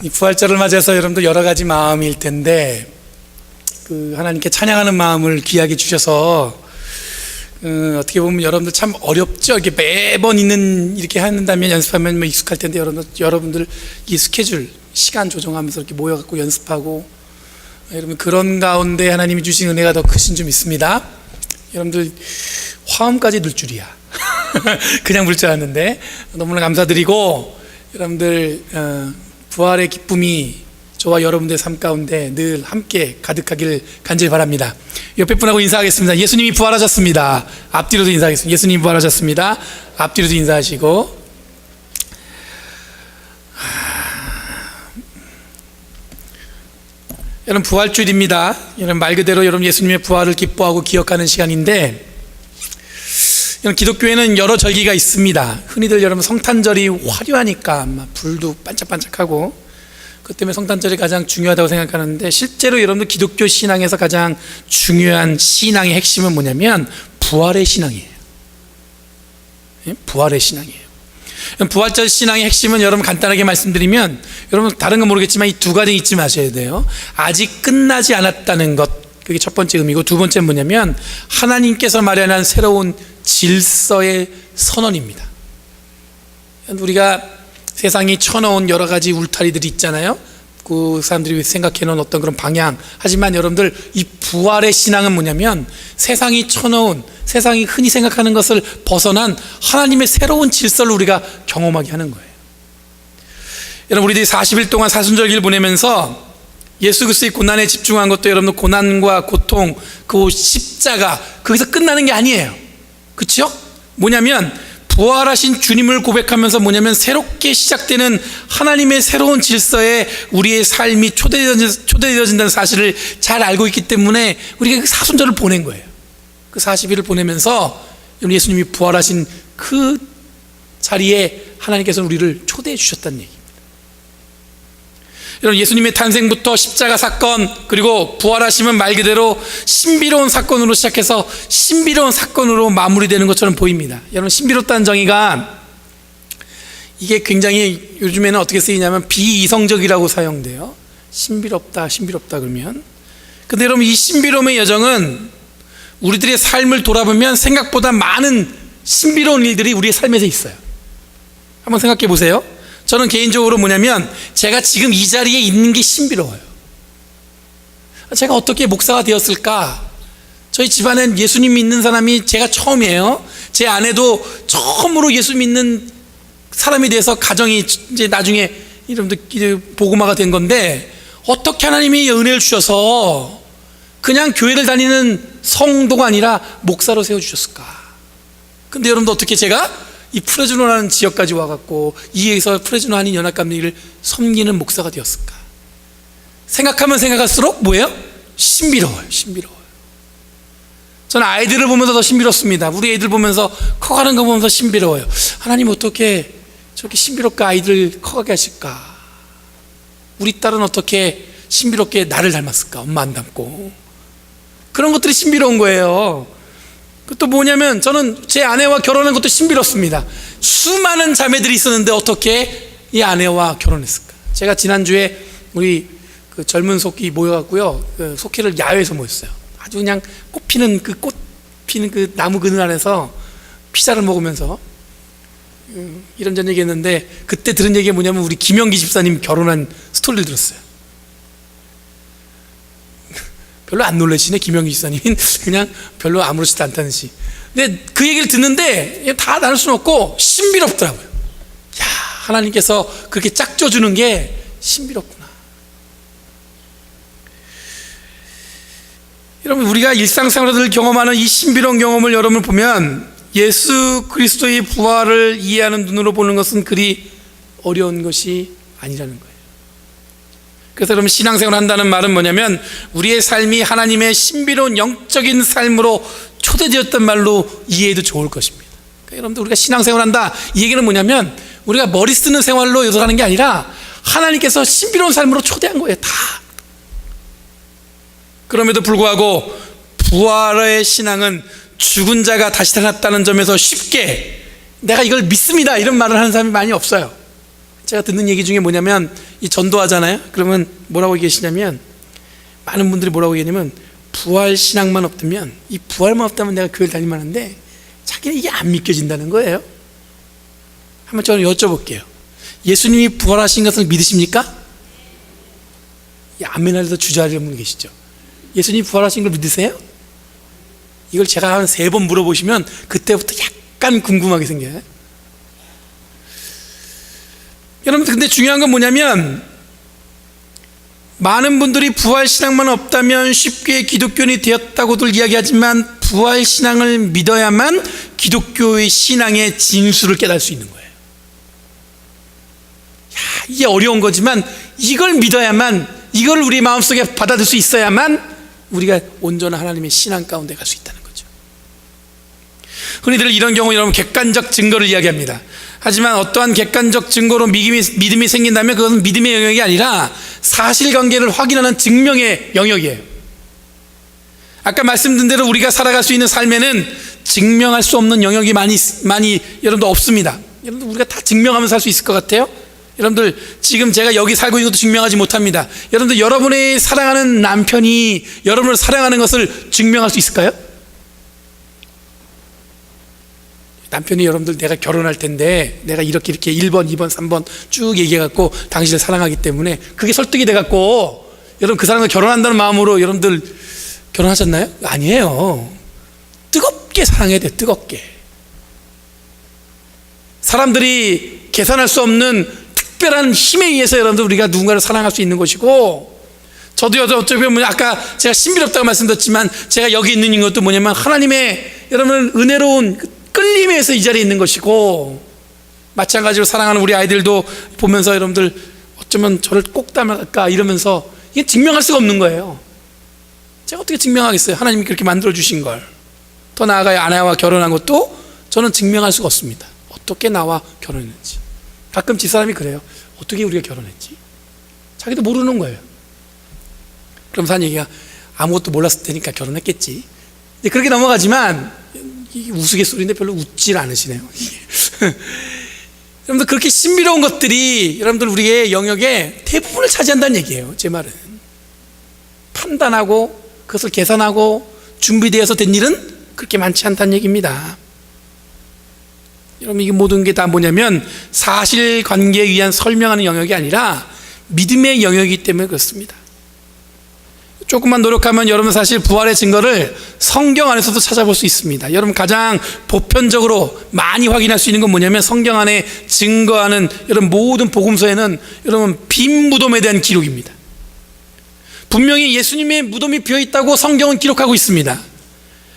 이 부활절을 맞이해서 여러분들 여러 가지 마음일 텐데 그 하나님께 찬양하는 마음을 귀하게 주셔서 어, 떻게 보면 여러분들 참 어렵죠. 이렇게 매번 있는 이렇게 한다면 연습하면 뭐 익숙할 텐데 여러분들 여러분들 이 스케줄 시간 조정하면서 이렇게 모여갖고 연습하고 어, 여러분 그런 가운데 하나님이 주신 은혜가 더 크신 좀 있습니다. 여러분들 화음까지 넣을 줄이야. 그냥 불줄 알았는데 너무나 감사드리고 여러분들 어, 부활의 기쁨이 저와 여러분들의 삶 가운데 늘 함께 가득하길 간절히 바랍니다. 옆에 분하고 인사하겠습니다. 예수님이 부활하셨습니다. 앞뒤로도 인사하겠습니다. 예수님이 부활하셨습니다. 앞뒤로도 인사하시고 여러분 부활주일입니다. 여러분 말 그대로 여러분 예수님의 부활을 기뻐하고 기억하는 시간인데 기독교에는 여러 절기가 있습니다. 흔히들 여러분 성탄절이 화려하니까 막 불도 반짝반짝하고 그 때문에 성탄절이 가장 중요하다고 생각하는데 실제로 여러분들 기독교 신앙에서 가장 중요한 신앙의 핵심은 뭐냐면 부활의 신앙이에요. 예? 부활의 신앙이에요. 부활절 신앙의 핵심은 여러분 간단하게 말씀드리면 여러분 다른 건 모르겠지만 이 두 가지 잊지 마셔야 돼요. 아직 끝나지 않았다는 것 그게 첫 번째 의미고 두 번째는 뭐냐면 하나님께서 마련한 새로운 질서의 선언입니다. 우리가 세상이 쳐놓은 여러 가지 울타리들이 있잖아요. 그 사람들이 생각해 놓은 어떤 그런 방향. 하지만 여러분들 이 부활의 신앙은 뭐냐면 세상이 쳐놓은 세상이 흔히 생각하는 것을 벗어난 하나님의 새로운 질서를 우리가 경험하게 하는 거예요. 여러분 우리들이 40일 동안 사순절기를 보내면서 예수 그리스도의 고난에 집중한 것도 여러분 고난과 고통 그 십자가 거기서 끝나는 게 아니에요. 그렇죠? 뭐냐면 부활하신 주님을 고백하면서 뭐냐면 새롭게 시작되는 하나님의 새로운 질서에 우리의 삶이 초대되어진다는 사실을 잘 알고 있기 때문에 우리가 그 사순절을 보낸 거예요. 그 40일을 보내면서 예수님이 부활하신 그 자리에 하나님께서 우리를 초대해 주셨다는 얘기입니다. 여러분 예수님의 탄생부터 십자가 사건 그리고 부활하시면 말 그대로 신비로운 사건으로 시작해서 신비로운 사건으로 마무리되는 것처럼 보입니다. 여러분 신비롭다는 정의가 이게 굉장히 요즘에는 어떻게 쓰이냐면 비이성적이라고 사용돼요. 신비롭다, 신비롭다 그러면. 근데 여러분 이 신비로움의 여정은 우리들의 삶을 돌아보면 생각보다 많은 신비로운 일들이 우리의 삶에서 있어요. 한번 생각해 보세요. 저는 개인적으로 뭐냐면 제가 지금 이 자리에 있는 게 신비로워요. 제가 어떻게 목사가 되었을까? 저희 집안엔 예수님 믿는 사람이 제가 처음이에요. 제 아내도 처음으로 예수 믿는 사람이 돼서 가정이 이제 나중에 이름도 보고마가 된 건데 어떻게 하나님이 은혜를 주셔서 그냥 교회를 다니는 성도가 아니라 목사로 세워주셨을까? 근데 여러분도 어떻게 제가 이 프레즈노라는 지역까지 와갖고 이에서 프레즈노 한인 연합감리를 섬기는 목사가 되었을까? 생각하면 생각할수록 뭐예요? 신비로워요. 신비로워요. 저는 아이들을 보면서 더 신비롭습니다. 우리 애들 보면서 커가는 거 보면서 신비로워요. 하나님 어떻게 저렇게 신비롭게 아이들 커가게 하실까? 우리 딸은 어떻게 신비롭게 나를 닮았을까? 엄마 안 닮고. 그런 것들이 신비로운 거예요. 또 뭐냐면 저는 제 아내와 결혼한 것도 신비롭습니다. 수많은 자매들이 있었는데 어떻게 이 아내와 결혼했을까? 제가 지난주에 우리 그 젊은 속기 모여갖고요. 그 속기를 야외에서 모였어요. 아주 그냥 꽃 피는 그 꽃 피는 그 나무 그늘 안에서 피자를 먹으면서 음, 이런저런 얘기 했는데 그때 들은 얘기가 뭐냐면 우리 김영기 집사님 결혼한 스토리를 들었어요. 별로 안 놀라시네 김영기 집사님은 그냥 별로 아무렇지도 않다는 시. 근데 그 얘기를 듣는데 다 나눌 수는 없고 신비롭더라고요. 야 하나님께서 그렇게 짝져주는 게 신비롭구나. 여러분 우리가 일상생활에서 늘 경험하는 이 신비로운 경험을 여러분 보면 예수 그리스도의 부활을 이해하는 눈으로 보는 것은 그리 어려운 것이 아니라는 거예요. 그래서 여러분 신앙생활 한다는 말은 뭐냐면 우리의 삶이 하나님의 신비로운 영적인 삶으로 초대되었던 말로 이해해도 좋을 것입니다. 그러니까 여러분들 우리가 신앙생활 한다 이 얘기는 뭐냐면 우리가 머리 쓰는 생활로 요소하는 게 아니라 하나님께서 신비로운 삶으로 초대한 거예요. 다. 그럼에도 불구하고 부활의 신앙은 죽은 자가 다시 살았다는 점에서 쉽게 내가 이걸 믿습니다 이런 말을 하는 사람이 많이 없어요. 제가 듣는 얘기 중에 뭐냐면 이 전도하잖아요. 그러면 뭐라고 얘기하시냐면 많은 분들이 뭐라고 얘기하냐면 부활 신앙만 없다면 이 부활만 없다면 내가 교회를 다닐 만한데 자기는 이게 안 믿겨진다는 거예요. 한번 저는 여쭤볼게요. 예수님이 부활하신 것을 믿으십니까? 이 아멘할도 주저하려는 분 계시죠. 예수님 부활하신 걸 믿으세요? 이걸 제가 한 세 번 물어보시면 그때부터 약간 궁금하게 생겨요. 여러분 근데 중요한 건 뭐냐면 많은 분들이 부활 신앙만 없다면 쉽게 기독교인이 되었다고들 이야기하지만 부활 신앙을 믿어야만 기독교의 신앙의 진수를 깨달을 수 있는 거예요. 야, 이게 어려운 거지만 이걸 믿어야만 이걸 우리 마음속에 받아들일 수 있어야만 우리가 온전한 하나님의 신앙 가운데 갈 수 있다는 거죠. 흔히들 이런 경우 여러분 객관적 증거를 이야기합니다. 하지만 어떠한 객관적 증거로 믿음이, 믿음이 생긴다면 그것은 믿음의 영역이 아니라 사실관계를 확인하는 증명의 영역이에요. 아까 말씀드린 대로 우리가 살아갈 수 있는 삶에는 증명할 수 없는 영역이 많이 많이 여러분들 없습니다. 여러분들 우리가 다 증명하면서 살 수 있을 것 같아요. 여러분들 지금 제가 여기 살고 있는 것도 증명하지 못합니다. 여러분들 여러분의 사랑하는 남편이 여러분을 사랑하는 것을 증명할 수 있을까요? 남편이 여러분들 내가 결혼할 텐데 내가 이렇게 이렇게 1번, 2번, 3번 쭉 얘기해갖고 당신을 사랑하기 때문에 그게 설득이 돼갖고 여러분 그 사람과 결혼한다는 마음으로 여러분들 결혼하셨나요? 아니에요. 뜨겁게 사랑해야 돼, 뜨겁게. 사람들이 계산할 수 없는 특별한 힘에 의해서 여러분들 우리가 누군가를 사랑할 수 있는 것이고 저도 어차피 보면 아까 제가 신비롭다고 말씀드렸지만 제가 여기 있는 것도 뭐냐면 하나님의 여러분 은혜로운 그 끌림에 의해서 이 자리에 있는 것이고 마찬가지로 사랑하는 우리 아이들도 보면서 여러분들 어쩌면 저를 꼭 닮을까 이러면서 이게 증명할 수가 없는 거예요. 제가 어떻게 증명하겠어요? 하나님이 그렇게 만들어 주신 걸. 더 나아가야 아내와 결혼한 것도 저는 증명할 수가 없습니다. 어떻게 나와 결혼했는지. 가끔 집사람이 그래요. 어떻게 우리가 결혼했지? 자기도 모르는 거예요. 그러면서 한 얘기가 아무것도 몰랐을 테니까 결혼했겠지. 그렇게 넘어가지만 이 우스갯소리인데 별로 웃질 않으시네요. 여러분들 그렇게 신비로운 것들이 여러분들 우리의 영역에 대부분을 차지한다는 얘기예요. 제 말은 판단하고 그것을 계산하고 준비되어서 된 일은 그렇게 많지 않다는 얘기입니다. 여러분 이게 모든 게 다 뭐냐면 사실 관계에 의한 설명하는 영역이 아니라 믿음의 영역이기 때문에 그렇습니다. 조금만 노력하면 여러분 사실 부활의 증거를 성경 안에서도 찾아볼 수 있습니다. 여러분 가장 보편적으로 많이 확인할 수 있는 건 뭐냐면 성경 안에 증거하는 여러분 모든 복음서에는 여러분 빈 무덤에 대한 기록입니다. 분명히 예수님의 무덤이 비어 있다고 성경은 기록하고 있습니다.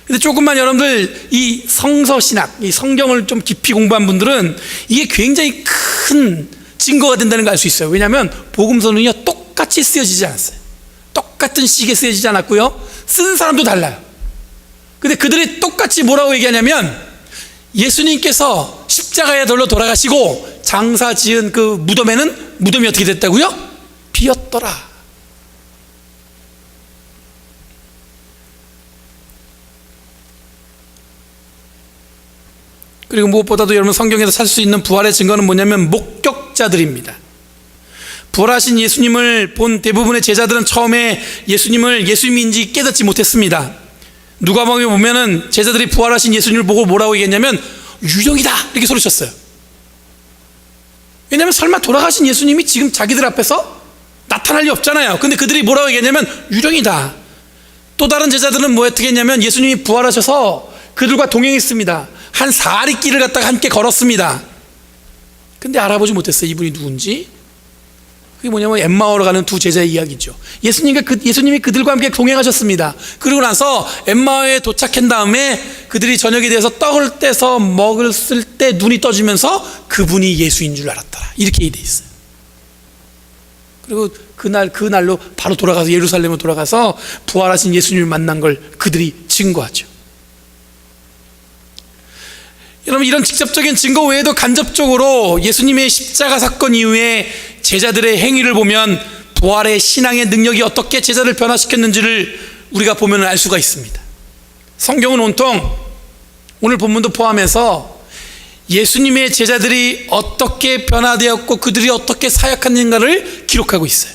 근데 조금만 여러분들 이 성서 신학, 이 성경을 좀 깊이 공부한 분들은 이게 굉장히 큰 증거가 된다는 걸 알 수 있어요. 왜냐하면 복음서는요 똑같이 쓰여지지 않았어요. 똑같은 시기에 쓰여지지 않았고요. 쓴 사람도 달라요. 근데 그들이 똑같이 뭐라고 얘기하냐면 예수님께서 십자가에 돌로 돌아가시고 장사 지은 그 무덤에는 무덤이 어떻게 됐다고요? 비었더라. 그리고 무엇보다도 여러분 성경에서 찾을 수 있는 부활의 증거는 뭐냐면 목격자들입니다. 부활하신 예수님을 본 대부분의 제자들은 처음에 예수님을 예수님인지 깨닫지 못했습니다. 누가복음에 보면은 제자들이 부활하신 예수님을 보고 뭐라고 얘기했냐면 유령이다 이렇게 소리쳤어요. 왜냐하면 설마 돌아가신 예수님이 지금 자기들 앞에서 나타날 리 없잖아요. 근데 그들이 뭐라고 얘기했냐면 유령이다. 또 다른 제자들은 뭐 어떻게 했냐면 예수님이 부활하셔서 그들과 동행했습니다. 한 사리 길을 갖다가 함께 걸었습니다. 근데 알아보지 못했어요. 이분이 누군지. 그게 뭐냐면 엠마오로 가는 두 제자의 이야기죠. 예수님과 그, 예수님이 그들과 함께 동행하셨습니다. 그리고 나서 엠마오에 도착한 다음에 그들이 저녁에 대해서 떡을 떼서 먹을 때 눈이 떠지면서 그분이 예수인 줄 알았더라. 이렇게 돼 있어요. 그리고 그날 그날로 바로 돌아가서 예루살렘으로 돌아가서 부활하신 예수님을 만난 걸 그들이 증거하죠. 여러분 이런 직접적인 증거 외에도 간접적으로 예수님의 십자가 사건 이후에 제자들의 행위를 보면 부활의 신앙의 능력이 어떻게 제자를 변화시켰는지를 우리가 보면 알 수가 있습니다. 성경은 온통 오늘 본문도 포함해서 예수님의 제자들이 어떻게 변화되었고 그들이 어떻게 사역했는가를 기록하고 있어요.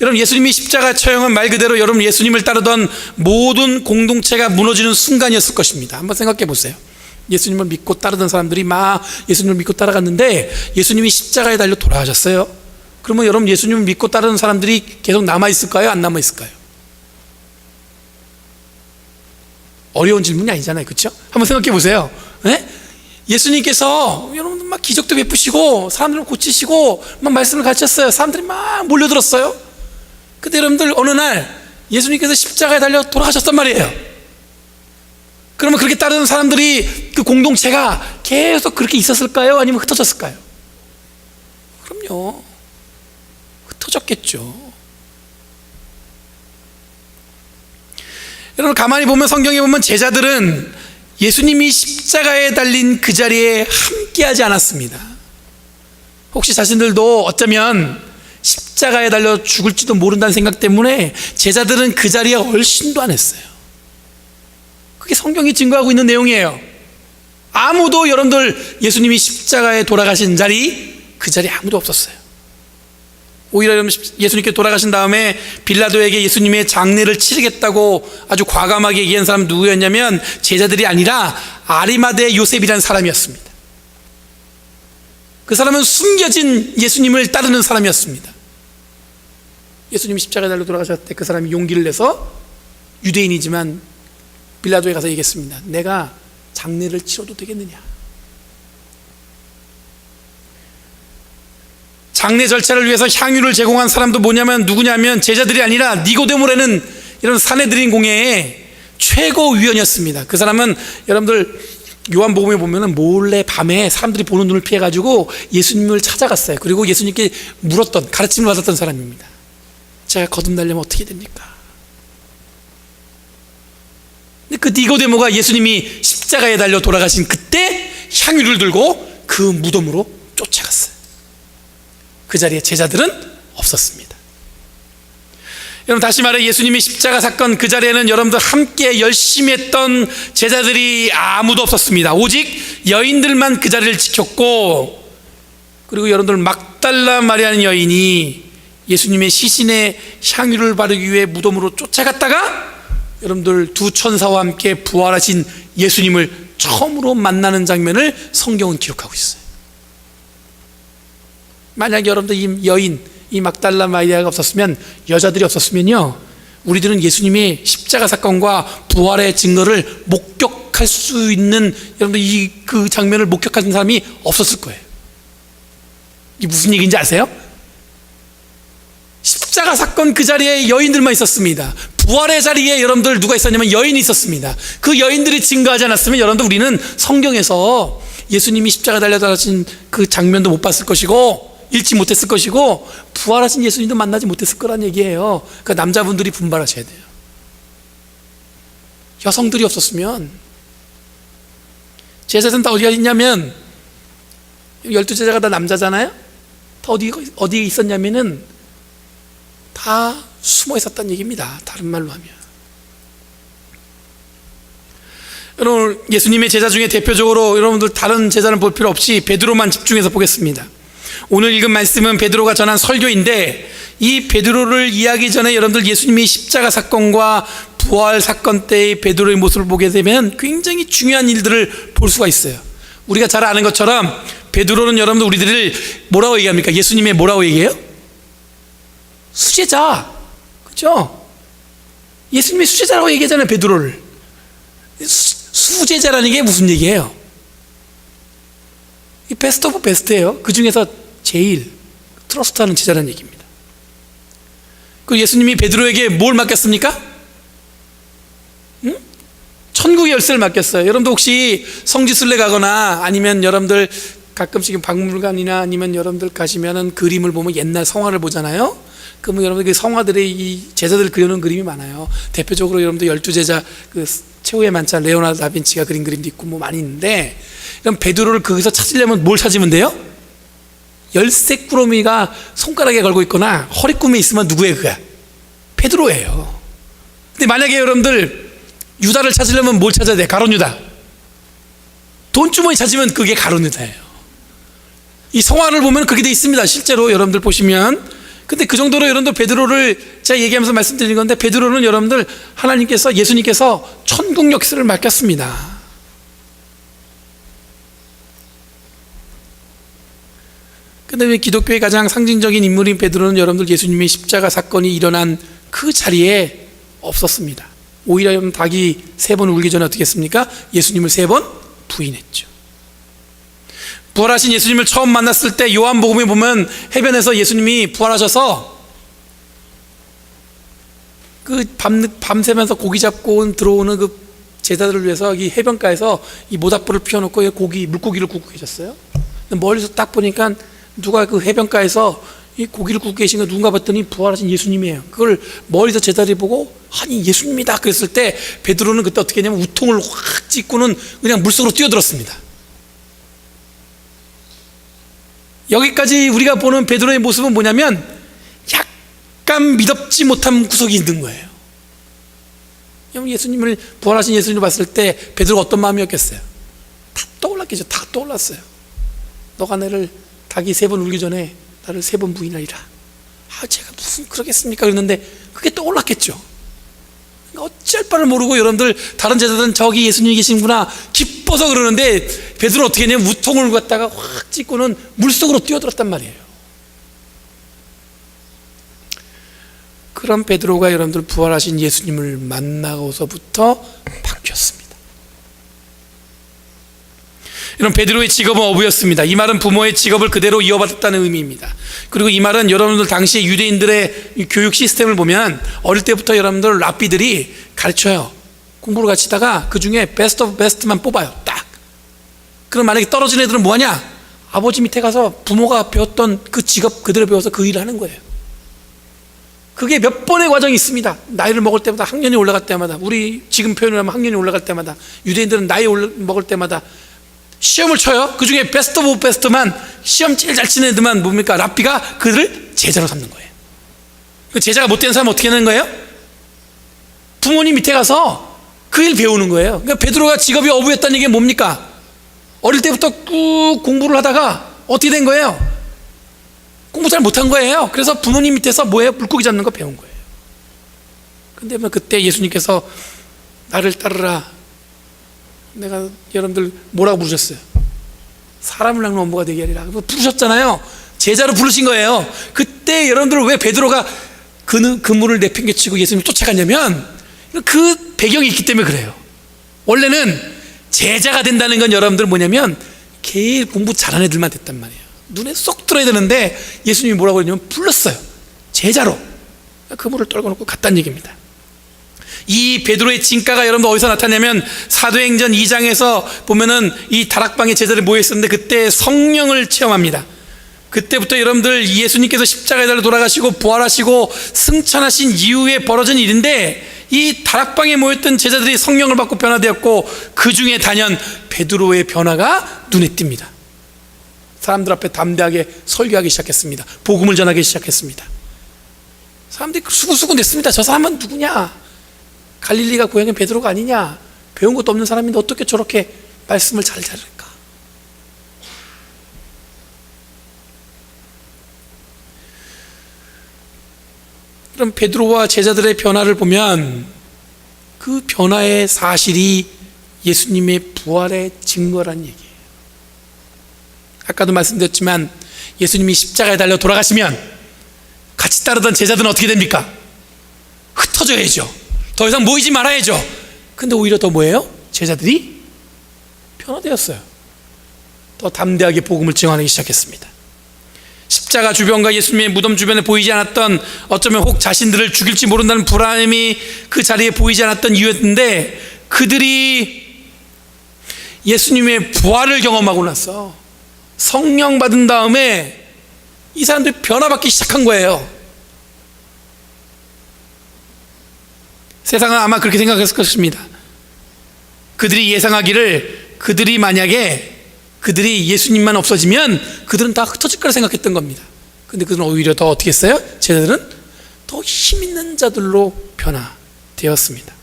여러분 예수님이 십자가 처형은 말 그대로 여러분 예수님을 따르던 모든 공동체가 무너지는 순간이었을 것입니다. 한번 생각해 보세요. 예수님을 믿고 따르던 사람들이 막 예수님을 믿고 따라갔는데 예수님이 십자가에 달려 돌아가셨어요. 그러면 여러분 예수님을 믿고 따르는 사람들이 계속 남아 있을까요? 안 남아 있을까요? 어려운 질문이 아니잖아요. 그렇죠? 한번 생각해 보세요. 예? 예수님께서 여러분들 막 기적도 베푸시고 사람들을 고치시고 막 말씀을 가르쳤어요. 사람들이 막 몰려들었어요. 근데 여러분들 어느 날 예수님께서 십자가에 달려 돌아가셨단 말이에요. 그러면 그렇게 따르는 사람들이 그 공동체가 계속 그렇게 있었을까요? 아니면 흩어졌을까요? 그럼요. 흩어졌겠죠. 여러분 가만히 보면 성경에 보면 제자들은 예수님이 십자가에 달린 그 자리에 함께하지 않았습니다. 혹시 자신들도 어쩌면 십자가에 달려 죽을지도 모른다는 생각 때문에 제자들은 그 자리에 얼씬도 안 했어요. 그게 성경이 증거하고 있는 내용이에요. 아무도 여러분들 예수님이 십자가에 돌아가신 자리 그 자리에 아무도 없었어요. 오히려 예수님께 돌아가신 다음에 빌라도에게 예수님의 장례를 치르겠다고 아주 과감하게 얘기한 사람 누구였냐면 제자들이 아니라 아리마대 요셉이라는 사람이었습니다. 그 사람은 숨겨진 예수님을 따르는 사람이었습니다. 예수님이 십자가에 달려 돌아가셨을 때 그 사람이 용기를 내서 유대인이지만 빌라도에 가서 얘기했습니다. 내가 장례를 치러도 되겠느냐? 장례 절차를 위해서 향유를 제공한 사람도 뭐냐면 누구냐면 제자들이 아니라 니고데모라는 이런 사내 들인 공회의 최고 위원이었습니다. 그 사람은 여러분들 요한복음에 보면은 몰래 밤에 사람들이 보는 눈을 피해 가지고 예수님을 찾아갔어요. 그리고 예수님께 물었던 가르침을 받았던 사람입니다. 제가 거듭나려면 어떻게 됩니까? 근데 그 니고데모가 예수님이 십자가에 달려 돌아가신 그때 향유를 들고 그 무덤으로 쫓아갔어요. 그 자리에 제자들은 없었습니다. 여러분 다시 말해 예수님이 십자가 사건 그 자리에는 여러분들 함께 열심히 했던 제자들이 아무도 없었습니다. 오직 여인들만 그 자리를 지켰고 그리고 여러분들 막달라 마리아는 여인이 예수님의 시신에 향유를 바르기 위해 무덤으로 쫓아갔다가 여러분들 두 천사와 함께 부활하신 예수님을 처음으로 만나는 장면을 성경은 기록하고 있어요. 만약 여러분들 이 여인, 이 막달라 마리아가 없었으면 여자들이 없었으면요, 우리들은 예수님의 십자가 사건과 부활의 증거를 목격할 수 있는 여러분들 이 그 장면을 목격하는 사람이 없었을 거예요. 이게 무슨 얘기인지 아세요? 십자가 사건 그 자리에 여인들만 있었습니다. 부활의 자리에 여러분들 누가 있었냐면 여인이 있었습니다. 그 여인들이 증거하지 않았으면 여러분들 우리는 성경에서 예수님이 십자가 달려다신 그 장면도 못 봤을 것이고 읽지 못했을 것이고 부활하신 예수님도 만나지 못했을 거란 얘기예요. 그러니까 남자분들이 분발하셔야 돼요. 여성들이 없었으면 제사는 다 어디가 있냐면 열두 제자가 다 남자잖아요. 다 어디 어디에 있었냐면은 다 숨어 있었다는 얘기입니다. 다른 말로 하면. 여러분 예수님의 제자 중에 대표적으로 여러분들 다른 제자는 볼 필요 없이 베드로만 집중해서 보겠습니다. 오늘 읽은 말씀은 베드로가 전한 설교인데 이 베드로를 이야기 전에 여러분들 예수님이 십자가 사건과 부활 사건 때의 베드로의 모습을 보게 되면 굉장히 중요한 일들을 볼 수가 있어요. 우리가 잘 아는 것처럼 베드로는 여러분들 우리들을 뭐라고 얘기합니까? 예수님의 뭐라고 얘기해요? 수제자. 그죠? 예수님이 수제자라고 얘기하잖아요, 베드로를. 수, 수제자라는 게 무슨 얘기예요? 이 베스트 오브 베스트예요. 그 중에서 제일 트러스트하는 제자라는 얘기입니다. 그 예수님이 베드로에게 뭘 맡겼습니까? 응? 천국의 열쇠를 맡겼어요. 여러분들 혹시 성지순례 가거나 아니면 여러분들 가끔씩 박물관이나 아니면 여러분들 가시면은 그림을 보면 옛날 성화를 보잖아요. 그러면 여러분들 그 성화들의 이 제자들 그려놓은 그림이 많아요. 대표적으로 여러분들 열두 제자 그 최후의 만찬 레오나르도 다빈치가 그린 그림도 있고 뭐 많이 있는데 그럼 베드로를 거기서 찾으려면 뭘 찾으면 돼요? 열쇠 꾸러미가 손가락에 걸고 있거나 허리꿈에 있으면 누구예요 그가? 베드로예요. 근데 만약에 여러분들 유다를 찾으려면 뭘 찾아야 돼? 가론 유다. 돈 주머니 찾으면 그게 가론 유다예요. 이 성화를 보면 그렇게 돼 있습니다. 실제로 여러분들 보시면. 근데 그 정도로 여러분들 베드로를 제가 얘기하면서 말씀드린 건데 베드로는 여러분들 하나님께서 예수님께서 천국 역사를 맡겼습니다. 근데 왜 기독교의 가장 상징적인 인물인 베드로는 여러분들 예수님의 십자가 사건이 일어난 그 자리에 없었습니다. 오히려 닭이 세 번 울기 전에 어떻게 했습니까? 예수님을 세 번 부인했죠. 부활하신 예수님을 처음 만났을 때 요한복음에 보면 해변에서 예수님이 부활하셔서 그 밤, 밤새면서 고기 잡고 들어오는 그 제자들을 위해서 이 해변가에서 이 모닥불을 피워놓고 고기, 물고기를 굽고 계셨어요. 멀리서 딱 보니까 누가 그 해변가에서 이 고기를 굽고 계신 거 누군가 봤더니 부활하신 예수님이에요. 그걸 멀리서 제자들이 보고 아니 예수님이다 그랬을 때 베드로는 그때 어떻게 했냐면 우통을 확 찢고는 그냥 물속으로 뛰어들었습니다. 여기까지 우리가 보는 베드로의 모습은 뭐냐면 약간 믿업지 못한 구석이 있는 거예요. 여러분 예수님을 부활하신 예수님을 봤을 때 베드로가 어떤 마음이었겠어요? 다 떠올랐겠죠. 다 떠올랐어요. 너가 나를 닭이 세 번 울기 전에 나를 세 번 부인하리라. 아 제가 무슨 그러겠습니까? 그랬는데 그게 떠올랐겠죠. 그러니까 어쩔 바를 모르고 여러분들 다른 제자들은 저기 예수님이 계신구나 기뻐서 그러는데 베드로 어떻게 했냐면 우통을 갖다가 확 찢고는 물속으로 뛰어들었단 말이에요. 그런 베드로가 여러분들 부활하신 예수님을 만나고서부터 바뀌었습니다. 이런 베드로의 직업은 어부였습니다. 이 말은 부모의 직업을 그대로 이어받았다는 의미입니다. 그리고 이 말은 여러분들 당시 유대인들의 교육 시스템을 보면 어릴 때부터 여러분들 랍비들이 가르쳐요. 공부를 가르치다가 그 중에 베스트 오브 베스트만 뽑아요. 딱. 그럼 만약에 떨어진 애들은 뭐하냐? 아버지 밑에 가서 부모가 배웠던 그 직업 그대로 배워서 그 일을 하는 거예요. 그게 몇 번의 과정이 있습니다. 나이를 먹을 때마다 학년이 올라갈 때마다 우리 지금 표현을 하면 학년이 올라갈 때마다 유대인들은 나이 올라, 먹을 때마다 시험을 쳐요. 그 중에 베스트 오브 베스트만 시험 제일 잘 치는 애들만 뭡니까? 랍비가 그들을 제자로 삼는 거예요. 그 제자가 못된 사람은 어떻게 하는 거예요? 부모님 밑에 가서 그 일 배우는 거예요. 그러니까 베드로가 직업이 어부였다는 얘기 뭡니까? 어릴 때부터 꾹 공부를 하다가 어떻게 된 거예요? 공부 잘 못한 거예요. 그래서 부모님 밑에서 뭐예요? 물고기 잡는 거 배운 거예요. 근데 뭐 그때 예수님께서 나를 따르라. 내가 여러분들 뭐라고 부르셨어요? 사람을 낳는 엄마가 되게 하리라. 부르셨잖아요. 제자로 부르신 거예요. 그때 여러분들 왜 베드로가 그, 그 문을 내팽개치고 예수님을 쫓아갔냐면 그 배경이 있기 때문에 그래요. 원래는 제자가 된다는 건 여러분들 뭐냐면 제일 공부 잘하는 애들만 됐단 말이에요. 눈에 쏙 들어야 되는데 예수님이 뭐라고 했냐면 불렀어요. 제자로. 그 물을 떨궈놓고 갔다는 얘기입니다. 이 베드로의 진가가 여러분 어디서 나타냐면 사도행전 2장에서 보면은 이 다락방에 제자들이 모여 있었는데 그때 성령을 체험합니다. 그때부터 여러분들 예수님께서 십자가에 달려 돌아가시고 부활하시고 승천하신 이후에 벌어진 일인데 이 다락방에 모였던 제자들이 성령을 받고 변화되었고 그 중에 단연 베드로의 변화가 눈에 띕니다. 사람들 앞에 담대하게 설교하기 시작했습니다. 복음을 전하기 시작했습니다. 사람들이 수군수군 됐습니다. 저 사람은 누구냐? 갈릴리가 고향인 베드로가 아니냐? 배운 것도 없는 사람인데 어떻게 저렇게 말씀을 잘 잘할까? 그럼 베드로와 제자들의 변화를 보면 그 변화의 사실이 예수님의 부활의 증거란 얘기예요. 아까도 말씀드렸지만 예수님이 십자가에 달려 돌아가시면 같이 따르던 제자들은 어떻게 됩니까? 흩어져야죠. 더 이상 모이지 말아야죠. 근데 오히려 더 뭐예요? 제자들이 변화되었어요. 더 담대하게 복음을 증언하기 시작했습니다. 십자가 주변과 예수님의 무덤 주변에 보이지 않았던 어쩌면 혹 자신들을 죽일지 모른다는 불안함이 그 자리에 보이지 않았던 이유였는데 그들이 예수님의 부활을 경험하고 나서 성령 받은 다음에 이 사람들이 변화받기 시작한 거예요. 세상은 아마 그렇게 생각했을 것입니다. 그들이 예상하기를 그들이 만약에 그들이 예수님만 없어지면 그들은 다 흩어질 거라 생각했던 겁니다. 근데 그들은 오히려 더 어떻게 했어요? 제자들은 더 힘 있는 자들로 변화되었습니다.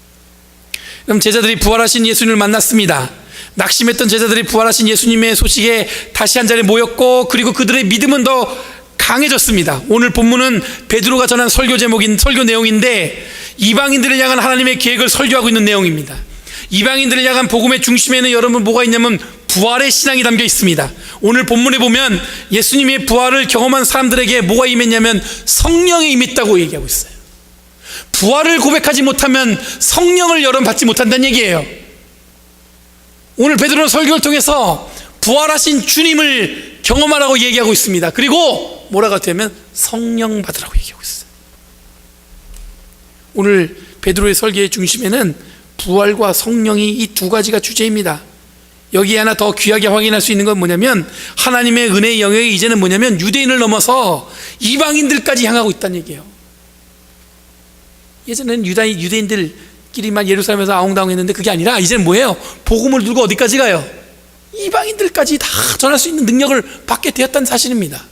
그럼 제자들이 부활하신 예수님을 만났습니다. 낙심했던 제자들이 부활하신 예수님의 소식에 다시 한 자리에 모였고 그리고 그들의 믿음은 더 강해졌습니다. 오늘 본문은 베드로가 전한 설교 제목인 설교 내용인데 이방인들을 향한 하나님의 계획을 설교하고 있는 내용입니다. 이방인들을 향한 복음의 중심에는 여러분 뭐가 있냐면 부활의 신앙이 담겨 있습니다. 오늘 본문에 보면 예수님의 부활을 경험한 사람들에게 뭐가 임했냐면 성령이 임했다고 얘기하고 있어요. 부활을 고백하지 못하면 성령을 여러분 받지 못한다는 얘기예요. 오늘 베드로 설교를 통해서 부활하신 주님을 경험하라고 얘기하고 있습니다. 그리고 뭐라고 하냐면 성령 받으라고 얘기하고 있어요. 오늘 베드로의 설교의 중심에는 부활과 성령이 이 두 가지가 주제입니다. 여기 하나 더 귀하게 확인할 수 있는 건 뭐냐면 하나님의 은혜의 영역이 이제는 뭐냐면 유대인을 넘어서 이방인들까지 향하고 있다는 얘기예요. 예전에는 유다인 유대인들끼리만 예루살렘에서 아웅다웅 했는데 그게 아니라 이제는 뭐예요? 복음을 들고 어디까지 가요? 이방인들까지 다 전할 수 있는 능력을 받게 되었다는 사실입니다.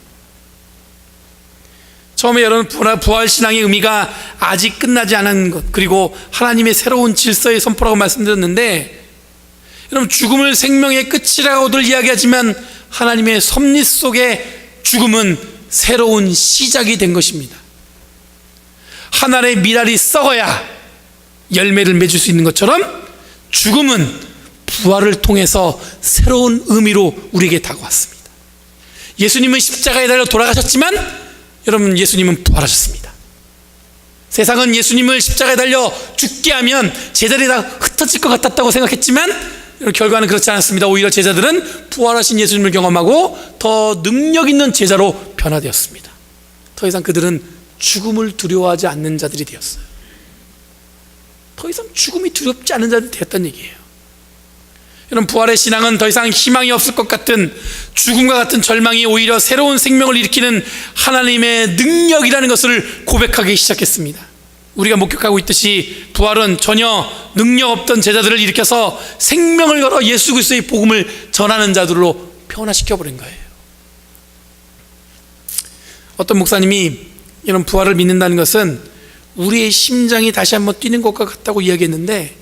처음에 여러분 부활- 신앙의 의미가 아직 끝나지 않은 것 그리고 하나님의 새로운 질서의 선포라고 말씀드렸는데 여러분 죽음을 생명의 끝이라고들 이야기하지만 하나님의 섭리 속에 죽음은 새로운 시작이 된 것입니다. 한 알의 미랄이 썩어야 열매를 맺을 수 있는 것처럼 죽음은 부활을 통해서 새로운 의미로 우리에게 다가왔습니다. 예수님은 십자가에 달려 돌아가셨지만 여러분 예수님은 부활하셨습니다. 세상은 예수님을 십자가에 달려 죽게 하면 제자들이 다 흩어질 것 같았다고 생각했지만 결과는 그렇지 않았습니다. 오히려 제자들은 부활하신 예수님을 경험하고 더 능력 있는 제자로 변화되었습니다. 더 이상 그들은 죽음을 두려워하지 않는 자들이 되었어요. 더 이상 죽음이 두렵지 않은 자들이 되었다는 얘기예요. 여러분 부활의 신앙은 더 이상 희망이 없을 것 같은 죽음과 같은 절망이 오히려 새로운 생명을 일으키는 하나님의 능력이라는 것을 고백하기 시작했습니다. 우리가 목격하고 있듯이 부활은 전혀 능력 없던 제자들을 일으켜서 생명을 걸어 예수 그리스도의 복음을 전하는 자들로 변화시켜 버린 거예요. 어떤 목사님이 이런 부활을 믿는다는 것은 우리의 심장이 다시 한번 뛰는 것과 같다고 이야기했는데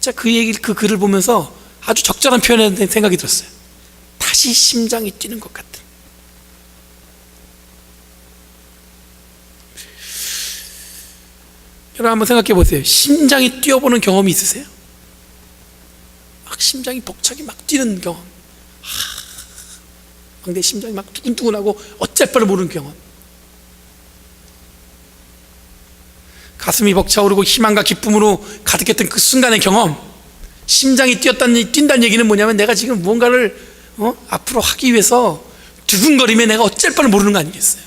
자 그 얘기 그 글을 보면서 아주 적절한 표현의 생각이 들었어요. 다시 심장이 뛰는 것 같은. 여러분 한번 생각해 보세요. 심장이 뛰어보는 경험이 있으세요? 막 심장이 벅차게 막 뛰는 경험. 하, 내 심장이 막 두근두근하고 어쩔 바를 모르는 경험. 가슴이 벅차오르고 희망과 기쁨으로 가득했던 그 순간의 경험. 심장이 뛰었다는 뛴다는 얘기는 뭐냐면 내가 지금 무언가를 어? 앞으로 하기 위해서 두근거리면 내가 어쩔 바를 모르는 거 아니겠어요?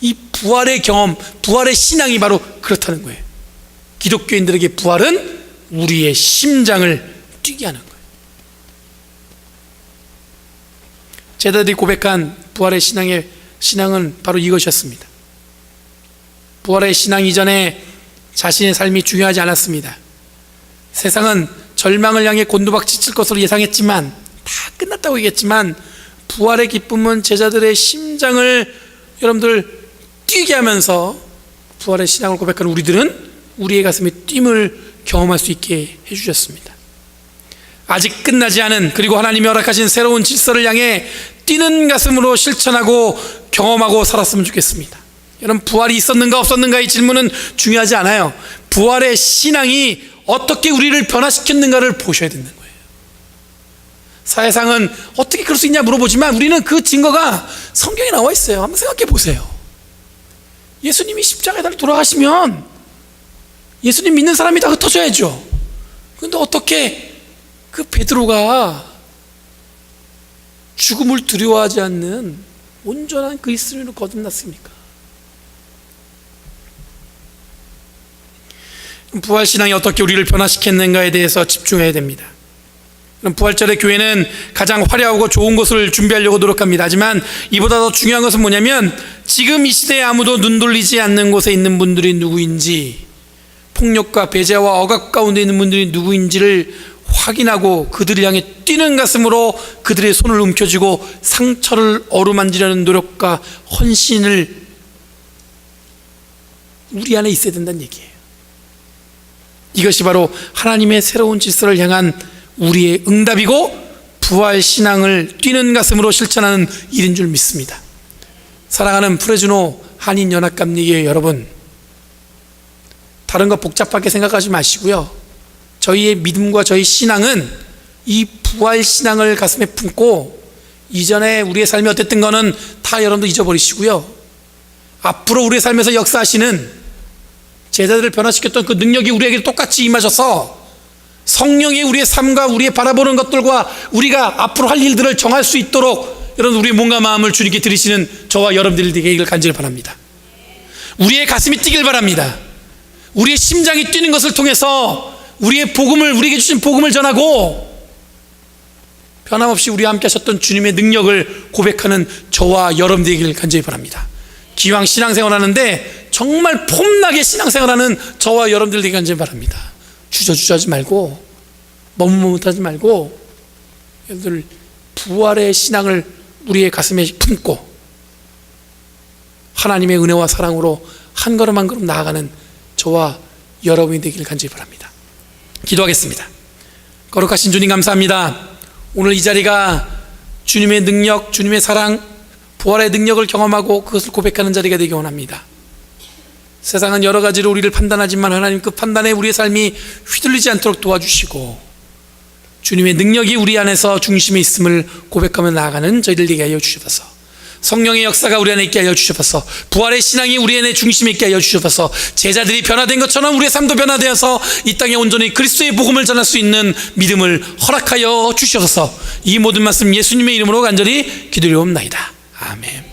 이 부활의 경험, 부활의 신앙이 바로 그렇다는 거예요. 기독교인들에게 부활은 우리의 심장을 뛰게 하는 거예요. 제자들이 고백한 부활의 신앙의 신앙은 바로 이것이었습니다. 부활의 신앙 이전에 자신의 삶이 중요하지 않았습니다. 세상은 절망을 향해 곤두박질 것으로 예상했지만 다 끝났다고 얘기했지만 부활의 기쁨은 제자들의 심장을 여러분들 뛰게 하면서 부활의 신앙을 고백하는 우리들은 우리의 가슴에 뜀을 경험할 수 있게 해주셨습니다. 아직 끝나지 않은 그리고 하나님이 허락하신 새로운 질서를 향해 뛰는 가슴으로 실천하고 경험하고 살았으면 좋겠습니다. 여러분 부활이 있었는가 없었는가의 질문은 중요하지 않아요. 부활의 신앙이 어떻게 우리를 변화시켰는가를 보셔야 되는 거예요. 사회상은 어떻게 그럴 수 있냐 물어보지만 우리는 그 증거가 성경에 나와 있어요. 한번 생각해 보세요. 예수님이 십자가에 달려 돌아가시면 예수님 믿는 사람이 다 흩어져야죠. 그런데 어떻게 그 베드로가 죽음을 두려워하지 않는 온전한 그리스도인으로 거듭났습니까? 부활 신앙이 어떻게 우리를 변화시켰는가에 대해서 집중해야 됩니다. 부활절의 교회는 가장 화려하고 좋은 것을 준비하려고 노력합니다. 하지만 이보다 더 중요한 것은 뭐냐면 지금 이 시대에 아무도 눈 돌리지 않는 곳에 있는 분들이 누구인지 폭력과 배제와 억압 가운데 있는 분들이 누구인지를 확인하고 그들을 향해 뛰는 가슴으로 그들의 손을 움켜쥐고 상처를 어루만지려는 노력과 헌신을 우리 안에 있어야 된다는 얘기예요. 이것이 바로 하나님의 새로운 질서를 향한 우리의 응답이고 부활 신앙을 뛰는 가슴으로 실천하는 일인 줄 믿습니다. 사랑하는 프레즈노 한인 연합 감리교 여러분, 다른 거 복잡하게 생각하지 마시고요. 저희의 믿음과 저희 신앙은 이 부활 신앙을 가슴에 품고 이전에 우리의 삶이 어땠던 거는 다 여러분도 잊어버리시고요. 앞으로 우리의 삶에서 역사하시는 제자들을 변화시켰던 그 능력이 우리에게 똑같이 임하셔서 성령이 우리의 삶과 우리의 바라보는 것들과 우리가 앞으로 할 일들을 정할 수 있도록 여러분 우리의 몸과 마음을 주님께 드리시는 저와 여러분들이 되기를 간절히 바랍니다. 우리의 가슴이 뛰길 바랍니다. 우리의 심장이 뛰는 것을 통해서 우리의 복음을 우리에게 주신 복음을 전하고 변함없이 우리와 함께 하셨던 주님의 능력을 고백하는 저와 여러분들이길 간절히 바랍니다. 기왕 신앙생활 하는데 정말 폼나게 신앙생활 하는 저와 여러분들 되기 간절히 바랍니다. 주저주저하지 말고 머뭇머뭇하지 말고 여러분들 부활의 신앙을 우리의 가슴에 품고 하나님의 은혜와 사랑으로 한 걸음 한 걸음 나아가는 저와 여러분이 되기를 간절히 바랍니다. 기도하겠습니다. 거룩하신 주님 감사합니다. 오늘 이 자리가 주님의 능력, 주님의 사랑, 부활의 능력을 경험하고 그것을 고백하는 자리가 되기 원합니다. 세상은 여러 가지로 우리를 판단하지만 하나님 그 판단에 우리의 삶이 휘둘리지 않도록 도와주시고 주님의 능력이 우리 안에서 중심에 있음을 고백하며 나아가는 저희들 되게 하여 주셔서 성령의 역사가 우리 안에 있게 하여 주셔서 부활의 신앙이 우리 안에 중심에 있게 하여 주셔서 제자들이 변화된 것처럼 우리의 삶도 변화되어서 이 땅에 온전히 그리스도의 복음을 전할 수 있는 믿음을 허락하여 주셔서 이 모든 말씀 예수님의 이름으로 간절히 기도리옵나이다. 아멘.